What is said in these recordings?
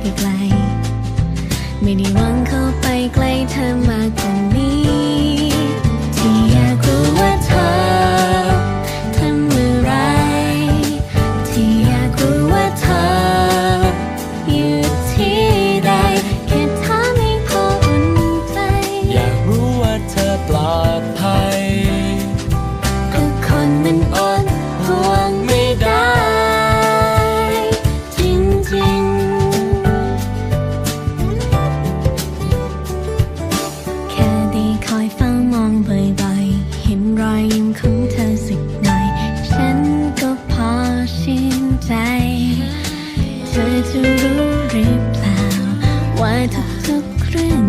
ไกลๆไม่ได้หวังเข้าไปใกล้เธอมากกว่านี้ ที่อยากรู้ว่าเธอทำเมื่อไร ที่อยากรู้ว่าเธออยู่ที่ใดแค่ถามใพออุ่นใจ อยากรู้ว่าเธอปลอดภัยกับคนมันอ่อนหัว เธอสักหน่อย ฉันก็พอชื่นใจ เธอจะรู้หรือเปล่า ว่าทุกๆเรื่อง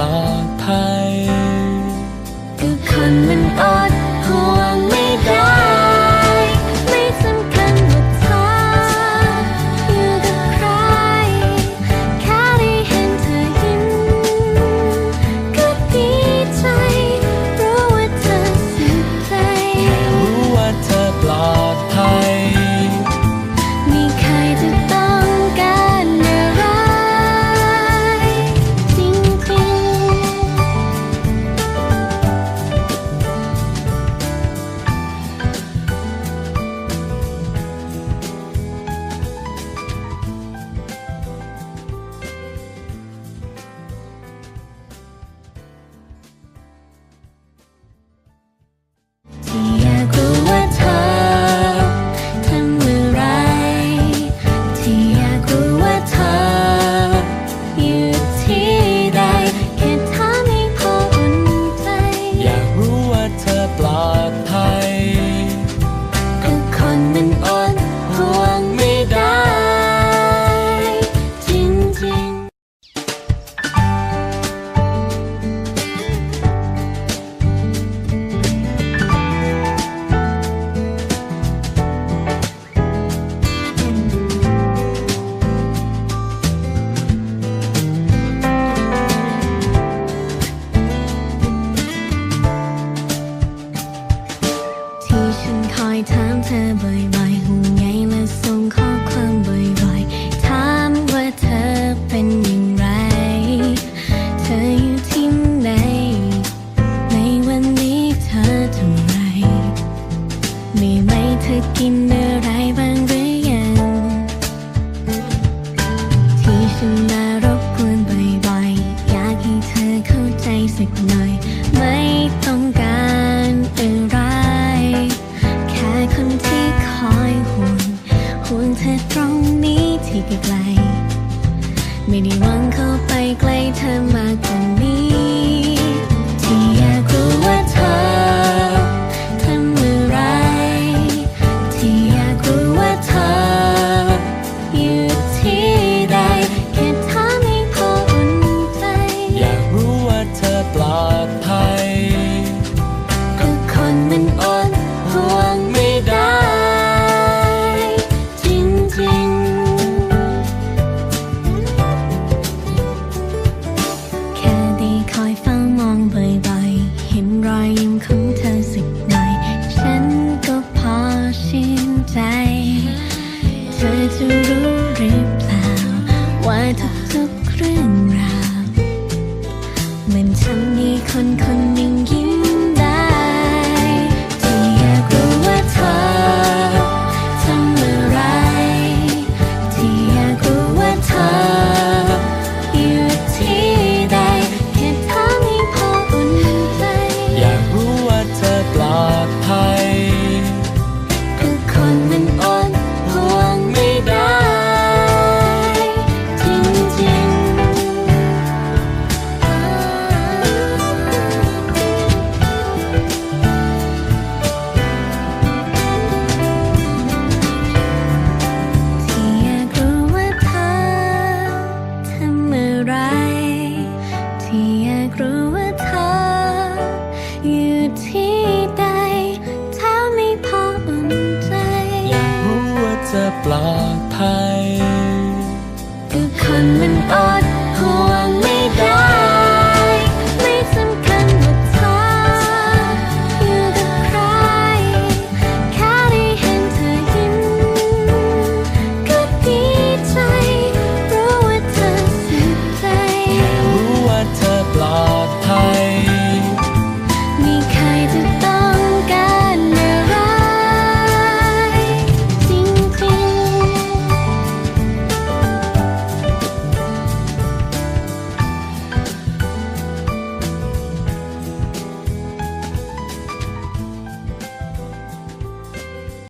ลอดภัย คือคนมันอ่อน อะไรบ้างหรือยังที่ฉันมารบกวนบ่อยๆ อยากให้เธอเข้าใจสักหน่อย ไม่ต้องการอะไร แค่คนที่คอยห่วงห่วงเธอตรงนี้ที่ไกล ไม่ได้หวังเข้าไปใกล้เธอมากเกิน นี้คนคนนี้ ปลอดภัย